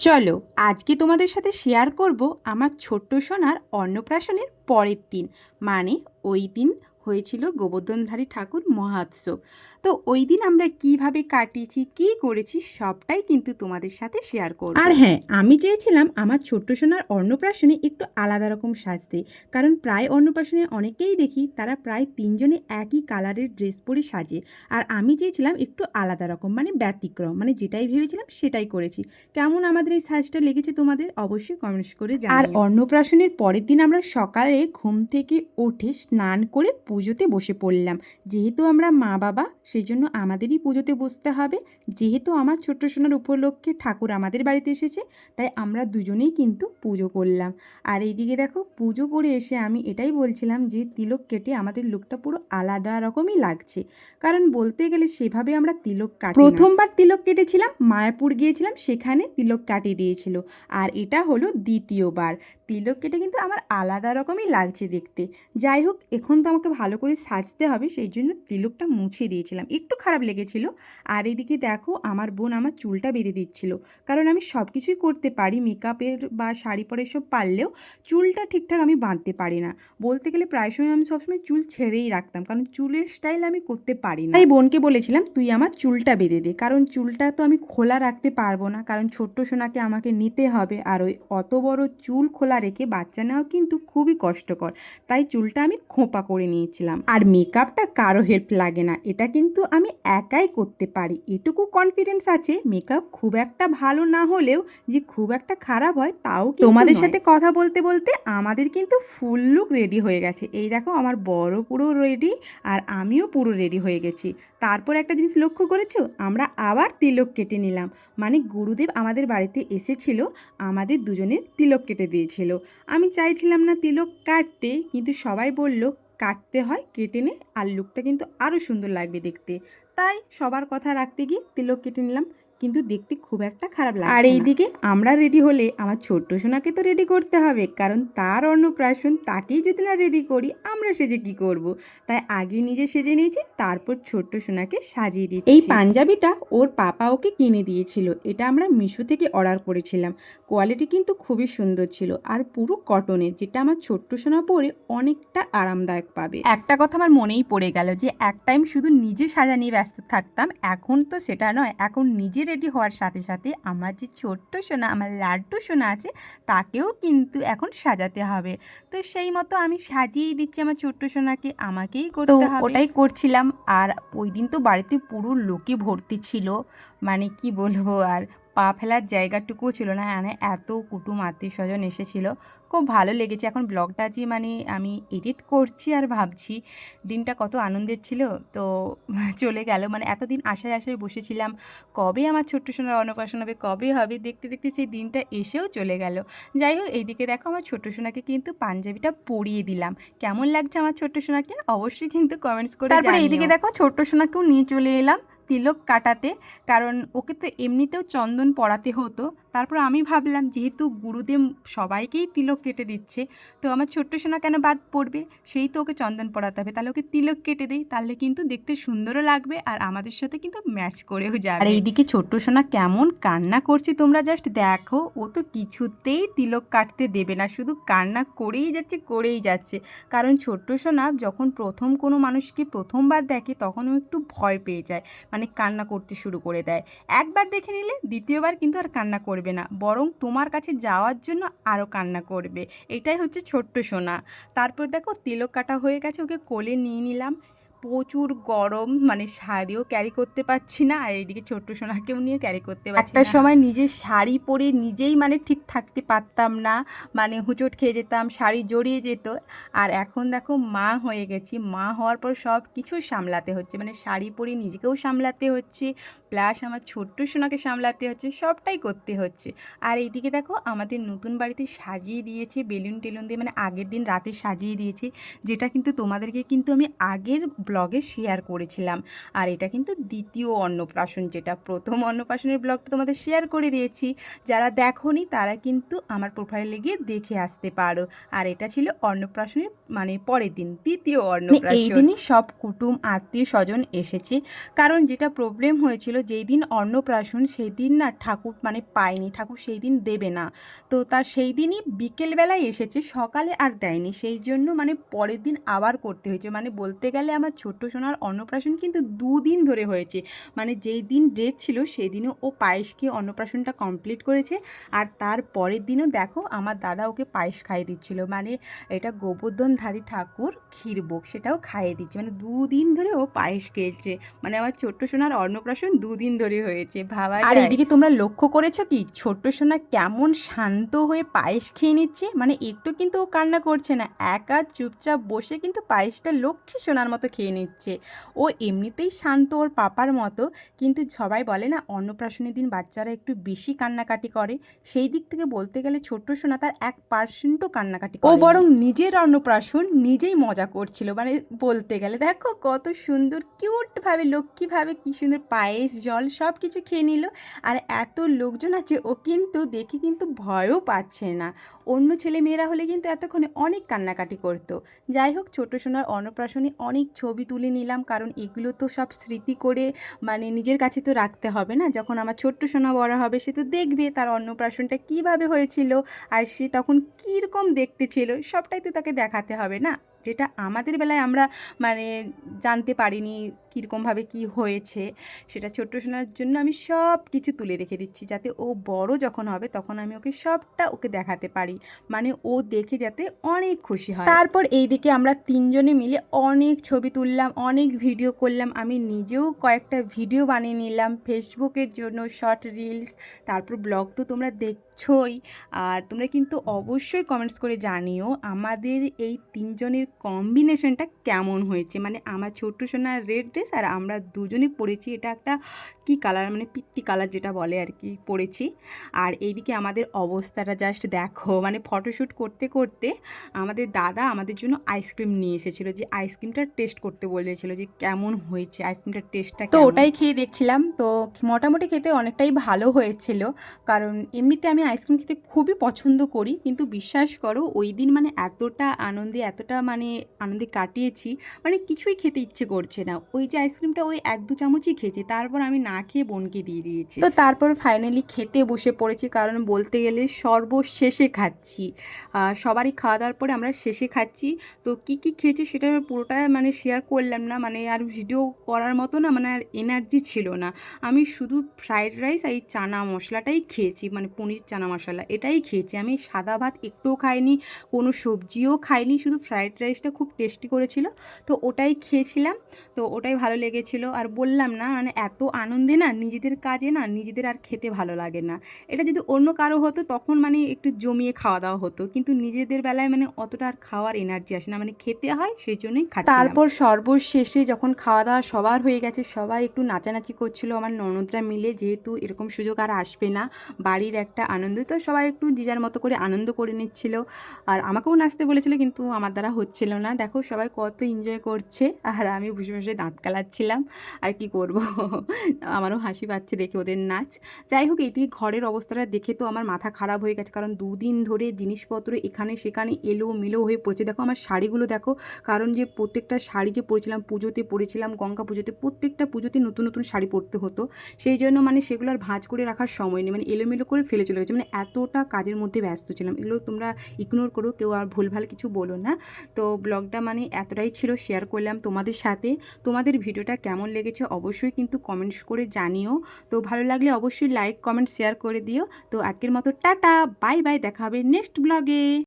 চলো, আজকে তোমাদের সাথে শেয়ার করব আমার ছোট্ট সোনার অন্নপ্রাশনের পরের দিন। মানে ওই দিন হয়েছিল গোবর্ধনধারী ঠাকুর মহোৎসব। তো ওই দিন আমরা কীভাবে কাটিয়েছি কি করেছি সবটাই কিন্তু তোমাদের সাথে শেয়ার করব। আর হ্যাঁ আমি চেয়েছিলাম আমার ছোট্ট সোনার অন্নপ্রাশনে একটু আলাদা রকম সাজতে। কারণ প্রায় অন্নপ্রাশনে অনেকেই দেখি তারা প্রায় তিনজনে একই কালারের ড্রেস পরে সাজে। আর আমি চেয়েছিলাম একটু আলাদা রকম মানে ব্যতিক্রম মানে যেটাই ভেবেছিলাম সেটাই করেছি। কেমন আমাদের এই সাজটা লেগেছে তোমাদের অবশ্যই কমেন্টস করে আর অন্নপ্রাশনের পরের দিন আমরা সকালে ঘুম থেকে উঠে স্নান করে পুজোতে বসে পড়লাম। যেহেতু আমরা মা বাবা সেই জন্য আমাদেরই পুজোতে বসতে হবে। যেহেতু আমার ছোট্ট সোনার উপলক্ষে ঠাকুর আমাদের বাড়িতে এসেছে, তাই আমরা দুজনেই কিন্তু পুজো করলাম। আর এইদিকে দেখো, পুজো করে এসে আমি এটাই বলছিলাম যে তিলক কেটে আমাদের লুকটা পুরো আলাদা রকমই লাগছে। কারণ বলতে গেলে সেভাবে আমরা তিলক কাটি প্রথমবার তিলক কেটেছিলাম, মায়াপুর গিয়েছিলাম, সেখানে তিলক কাটিয়ে দিয়েছিল। আর এটা হলো দ্বিতীয়বার। তিলক কেটে কিন্তু আমার আলাদা রকমই লাগছে দেখতে। যাই হোক, এখন তো আমাকে ভালো করে সাজতে হবে, সেই জন্য তিলকটা মুছে দিয়েছিলাম। একটু খারাপ লেগেছিল। আর এদিকে দেখো, আমার বোন আমার চুলটা বেঁধে দিচ্ছিল। কারণ আমি সব কিছুই করতে পারি, মেকআপের বা শাড়ি পরে সব পারলেও চুলটা ঠিকঠাক আমি বাঁধতে পারি না। বলতে গেলে প্রায় সময় আমি সবসময় চুল ছেড়েই রাখতাম। কারণ চুলের স্টাইল আমি করতে পারি না। তাই বোনকে বলেছিলাম, তুই আমার চুলটা বেঁধে দে। কারণ চুলটা তো আমি খোলা রাখতে পারব না। কারণ ছোট্ট সোনাকে আমাকে নিতে হবে। আর ওই অত বড় চুল খোলা রেখে বাচ্চা নেওয়া কিন্তু খুবই কষ্টকর। তাই চুলটা আমি খোঁপা করে নিয়েছিলাম। আর মেকআপটা কারও হেল্প লাগে না। এটা কিন্তু আমি একাই করতে পারি। এটুকু কনফিডেন্স আছে মেকআপ খুব একটা ভালো না হলেও যে খুব একটা খারাপ হয় তাও কিন্তু তোমাদের সাথে কথা বলতে বলতে আমাদের কিন্তু ফুল লুক রেডি হয়ে গেছে। এই দেখো আমার বড় পুরো রেডি আর আমিও পুরো রেডি হয়ে গেছি। তারপর একটা জিনিস লক্ষ্য করেছ? আমরা আবার তিলক কেটে নিলাম। মানে গুরুদেব আমাদের বাড়িতে এসেছিল আমাদের দুজনের তিলক কেটে দিয়েছিল। আমি চাইছিলাম না তিলক কাটতে কিন্তু সবাই বলল কাটতে হয়, কেটে নে, আর লুকটা কিন্তু আরও সুন্দর লাগবে দেখতে। তাই সবার কথা রাখতে গিয়ে তিলক কেটে নিলাম। কিন্তু দেখতে খুব একটা খারাপ লাগে আর এইদিকে আমরা রেডি হলে আমার ছোট্ট সোনাকে তো রেডি করতে হবে কারণ তার অন্নপ্রাশন তাকেই যদি না রেডি করি আমরা সেজে কি করব। তাই আগে নিজে সেজে নিয়েছি তারপর ছোট্ট সোনাকে সাজিয়ে দিচ্ছি। এই পাঞ্জাবিটা ওর পাপা ওকে কিনে দিয়েছিল এটা আমরা মিশো থেকে অর্ডার করেছিলাম। কোয়ালিটি কিন্তু খুবই সুন্দর ছিল আর পুরো কটনের যেটা আমার ছোট্ট সোনা পরে অনেকটা আরামদায়ক পাবে। একটা কথা আমার মনেই পড়ে গেল যে এক টাইম শুধু নিজে সাজা নিয়ে ব্যস্ত থাকতাম এখন তো সেটা নয় এখন নিজে রেডি হওয়ার সাথে সাথে আমার যে ছোট্ট সোনা আমার লাড্ডু সোনা আছে তাকেও কিন্তু এখন সাজাতে হবে। তো সেই মতো আমি সাজিয়েই দিচ্ছি আমার ছোট্ট সোনাকে আমাকেই করতে হবে। ওটাই করছিলাম। আর ওই দিন তো বাড়িতে পুরো লোকে ভর্তি ছিল। মানে কি বলব আর? পা ফেলার জায়গাটুকুও ছিল না মানে এত কুটুম আত্মীয় স্বজন এসেছিল। খুব ভালো লেগেছে। এখন ব্লগটা যে মানে আমি এডিট করছি আর ভাবছি দিনটা কত আনন্দের ছিল তো চলে গেল। মানে এতদিন আশায় আশায় বসেছিলাম কবে আমার ছোট্ট সোনার অন্নপ্রাশন হবে কবে হবে দেখতে দেখতে সেই দিনটা এসেও চলে গেল। যাই হোক এইদিকে দেখো আমার ছোট্ট সোনাকে কিন্তু পাঞ্জাবিটা পরিয়ে দিলাম। কেমন লাগছে আমার ছোট্ট সোনাকে? অবশ্যই কিন্তু কমেন্টস করে তারপরে। এইদিকে দেখো ছোট্ট সোনাকেও নিয়ে চলে এলাম। তিলক কাটাতে, কারণ ওকে তো এমনিতেও চন্দন পড়াতে হতো। তারপর আমি ভাবলাম, যেহেতু গুরুদেব সবাইকেই তিলক কেটে দিচ্ছে, তো আমার ছোট্ট সোনা কেন বাদ পড়বে? সেই তো ওকে চন্দন পড়াতে হবে। তাহলে ওকে তিলক কেটে দেই, তাহলে কিন্তু দেখতে সুন্দরও লাগবে আর আমাদের সাথে কিন্তু ম্যাচ করেও যাবে। আর এইদিকে ছোট্ট সোনা কেমন কান্না করছে তোমরা জাস্ট দেখো, ও তো কিছুতেই তিলক কাটতে দেবে না, শুধু কান্না করেই যাচ্ছে করেই যাচ্ছে। কারণ ছোট্ট সোনা যখন প্রথম কোনো মানুষকে প্রথমবার দেখে, তখন ও একটু ভয় পেয়ে যায়। মানে কান্না করতে শুরু করে দেয়। একবার দেখে নিলে দ্বিতীয়বার কিন্তু আর কান্না করবে না, বরং তোমার কাছে যাওয়ার জন্য আরও কান্না করবে। এটাই হচ্ছে ছোট্ট সোনা। তারপর দেখো, তিলক কাটা হয়ে গেছে, ওকে কোলে নিয়ে নিলাম। প্রচুর গরম মানে শাড়িও ক্যারি করতে পারছি না আর এইদিকে ছোট্ট সোনাকেও নিয়ে ক্যারি করতে পারছি একটা সময় নিজের শাড়ি পরে নিজেই মানে ঠিক থাকতে পারতাম না মানে হুঁচট খেয়ে যেতাম শাড়ি জড়িয়ে যেত। আর এখন দেখো মা হয়ে গেছি মা হওয়ার পর সব কিছু সামলাতে হচ্ছে মানে শাড়ি পরে নিজেকেও সামলাতে হচ্ছে প্লাস আমার ছোট্ট সোনাকে সামলাতে হচ্ছে সবটাই করতে হচ্ছে। আর এইদিকে দেখো আমাদের নতুন বাড়িতে সাজিয়ে দিয়েছে বেলুন টেলুন দিয়ে মানে আগের দিন রাতে সাজিয়ে দিয়েছে যেটা কিন্তু তোমাদেরকে কিন্তু আমি আগের ব্লগে শেয়ার করেছিলাম। আর এটা কিন্তু দ্বিতীয় অন্নপ্রাশন যেটা প্রথম অন্নপ্রাশনের ব্লগটা তোমাদের শেয়ার করে দিয়েছি। যারা দেখোনি তারা কিন্তু আমার প্রোফাইলে গিয়ে দেখে আসতে পারো। আর এটা ছিল অন্নপ্রাশনের মানে পরের দিন দ্বিতীয় অন্নপ্রাশন এই দিনই সব কুটুম আত্মীয় স্বজন এসেছে। কারণ যেটা প্রবলেম হয়েছিল যেই দিন অন্নপ্রাশন সেই দিন না ঠাকুর মানে পায়নি ঠাকুর সেই দিন দেবে না। তো তার সেই দিনই বিকেলবেলায় এসেছে সকালে আর দেয়নি। সেই জন্য মানে পরের দিন আবার করতে হয়েছে। মানে বলতে গেলে আমার ছোট্ট সোনার অন্নপ্রাশন কিন্তু দুদিন ধরে হয়েছে। মানে যেই দিন ডেট ছিল সেই দিনও ও পায়েস খেয়ে অন্নপ্রাশনটা কমপ্লিট করেছে। আর তার পরের দিনও দেখো আমার দাদা ওকে পায়েস খাইয়ে দিচ্ছিল। মানে এটা গোবর্ধনধারী ঠাকুর ক্ষীরভোগ সেটাও খাইয়ে দিচ্ছে। মানে দুদিন ধরে ও পায়েস খেয়েছে। মানে আমার ছোট্ট সোনার অন্নপ্রাশন দুদিন ধরে হয়েছে ভাবা আর এদিকে তোমরা লক্ষ্য করেছ কি? ছোট্ট সোনা কেমন শান্ত হয়ে পায়েস খেয়ে নিচ্ছে। মানে একটু কিন্তু ও কান্না করছে না। একা চুপচাপ বসে কিন্তু পায়েসটা লক্ষ্মী সোনার মতো খেয়ে নিচ্ছে। ও এমনিতেই শান্ত ওর পাপার মতো কিন্তু সবাই বলে না অন্নপ্রাশনের দিন বাচ্চারা একটু বেশি কান্নাকাটি করে। সেই দিক থেকে বলতে গেলে ছোট্ট সোনা তার এক পার্সেন্টও কান্নাকাটি ও বরং নিজের অন্নপ্রাশন নিজেই মজা করছিল। মানে বলতে গেলে দেখো কত সুন্দর কিউটভাবে লক্ষ্মীভাবে কী সুন্দর পায়েস জল সব কিছু খেয়ে নিল। আর এত লোকজন আছে ও কিন্তু দেখে কিন্তু ভয়ও পাচ্ছে না। অন্য ছেলে মেয়েরা হলে কিন্তু এতক্ষণে অনেক কান্নাকাটি করতো। যাই হোক, ছোট সোনার অন্নপ্রাশনে অনেক ছবি তুলে নিলাম, কারণ এগুলো তো সব স্মৃতি করে মানে নিজের কাছে তো রাখতে হবে না। যখন আমার ছোট্ট সোনা বড় হবে, সে তো দেখবে তার অন্নপ্রাশনটা কীভাবে হয়েছিল, আর সে তখন কীরকম দেখতে ছিল, সবটাই তো তাকে দেখাতে হবে না। যেটা আমাদের বেলায় আমরা মানে জানতে পারিনি কীরকমভাবে কি হয়েছে, সেটা ছোট্ট সোনার জন্য আমি সব কিছু তুলে রেখে দিচ্ছি। যাতে ও বড় যখন হবে তখন আমি ওকে সবটা ওকে দেখাতে পারি। মানে ও দেখে যাতে অনেক খুশি হয়। তারপর এইদিকে আমরা তিনজনে মিলে অনেক ছবি তুললাম, অনেক ভিডিও করলাম। আমি নিজেও কয়েকটা ভিডিও বানিয়ে নিলাম। ফেসবুকের জন্য, শর্ট রিলস, তারপর ব্লগ তো তোমরা দেখছোই আর তোমরা কিন্তু অবশ্যই কমেন্টস করে জানিও আমাদের এই তিনজনের কম্বিনেশনটা কেমন হয়েছে। মানে আমার ছোট্ট সোনার রেড ড্রেস আর আমরা দুজনে পরেছি। এটা একটা কি কালার মানে পিত্তি কালার যেটা বলে আর কি পরেছি। আর এইদিকে আমাদের অবস্থাটা জাস্ট দেখো। মানে ফটোশ্যুট করতে করতে আমাদের দাদা আমাদের জন্য আইসক্রিম নিয়ে এসেছিল যে আইসক্রিমটা টেস্ট করতে বলেছিল যে কেমন হয়েছে আইসক্রিমটার টেস্টটা তো ওটাই খেয়ে দেখছিলাম। তো মোটামুটি খেতে অনেকটাই ভালো হয়েছিল। কারণ এমনিতে আমি আইসক্রিম খেতে খুবই পছন্দ করি, কিন্তু বিশ্বাস করো, ওই দিন মানে এতটা আনন্দে, এতটা মানে আনন্দে কাটিয়েছি মানে কিছুই খেতে ইচ্ছে করছে না। ওই যে আইসক্রিমটা ওই এক দু চামচই খেয়েছি, তারপর আমি না খেয়ে বোনকে দিয়ে দিয়েছি। তো তারপর ফাইনালি খেতে বসে পড়েছি, কারণ বলতে গেলে সর্বশেষে খাচ্ছি। সবারই খাওয়া দাওয়ার পরে আমরা শেষে খাচ্ছি। তো কি কি খেয়েছি সেটা পুরোটা মানে শেয়ার করলাম না মানে আর ভিডিও করার মতো না মানে আর এনার্জি ছিল না। আমি শুধু ফ্রাইড রাইস আর এই চানা মশলাটাই খেয়েছি মানে পনির চানা মশলা, এটাই খেয়েছি। আমি সাদা ভাত একটুও খাইনি, কোনো সবজিও খাইনি, শুধু ফ্রাইড রাইসটা খুব টেস্টি করেছিল। তো ওটাই খেয়েছিলাম, তো ওটাই ভালো লেগেছিল। আর বললাম না মানে এত আনন্দে না, নিজেদের কাজে না, নিজেদের আর খেতে ভালো লাগে না। এটা যদি অন্য কারও হতো, তখন মানে একটু জমিয়ে খাওয়া দাওয়া হতো। কিন্তু নিজেদের বেলায় মানে অতটা আর খাওয়ার এনার্জি আসে না মানে খেতে হয় সেই জন্যই খাচ্ছি তারপর সর্বশেষে যখন খাওয়া দাওয়া সবার হয়ে গেছে, সবাই একটু নাচানাচি করছিল। আমার ননদরা মিলে যেহেতু এরকম সুযোগ আর আসবে না, বাড়ির একটা আনন্দ তো সবাই একটু দিজার মতো করে আনন্দ করে নিচ্ছিল। আর আমাকেও নাচতে বলেছিল, কিন্তু আমার দ্বারা হচ্ছিল না। দেখো সবাই কত এনজয় করছে। আর আমি বসে বসে দাঁত কালাচ্ছিলাম। আর কি করব? আমারও হাসি পাচ্ছে দেখে ওদের নাচ। যাই হোক, এই ঘরের অবস্থাটা দেখে তো আমার মাথা খারাপ হয়ে গেছে। কারণ দুদিন ধরে জিনিসপত্র এখানে সেখানে এলো মিলো হয়ে পড়ছে। দেখো আমার শাড়িগুলো দেখো। কারণ যে প্রত্যেকটা শাড়ি যে পরেছিলাম, পুজোতে পরেছিলাম, গঙ্গা পুজোতে প্রত্যেকটা পুজোতে নতুন নতুন শাড়ি পরতে হতো। সেই জন্য মানে সেগুলো আর ভাঁজ করে রাখার সময় নেই। মানে এলোমেলো করে ফেলে চলে গেছে। মানে এতটা কাজের মধ্যে ব্যস্ত ছিলাম। এগুলো তোমরা ইগনোর করো, কেউ আর ভুলভাল কিছু বলো না। তো ব্লগটা মানে এতটাই ছিল শেয়ার করলাম তোমাদের সাথে। তোমাদের ভিডিওটা কেমন লেগেছে অবশ্যই কিন্তু কমেন্টস করে জানিও। তো ভালো লাগলে অবশ্যই লাইক কমেন্ট শেয়ার করে দিও। তো আজকের মতো টাটা বাই বাই দেখা হবে নেক্সট ব্লগে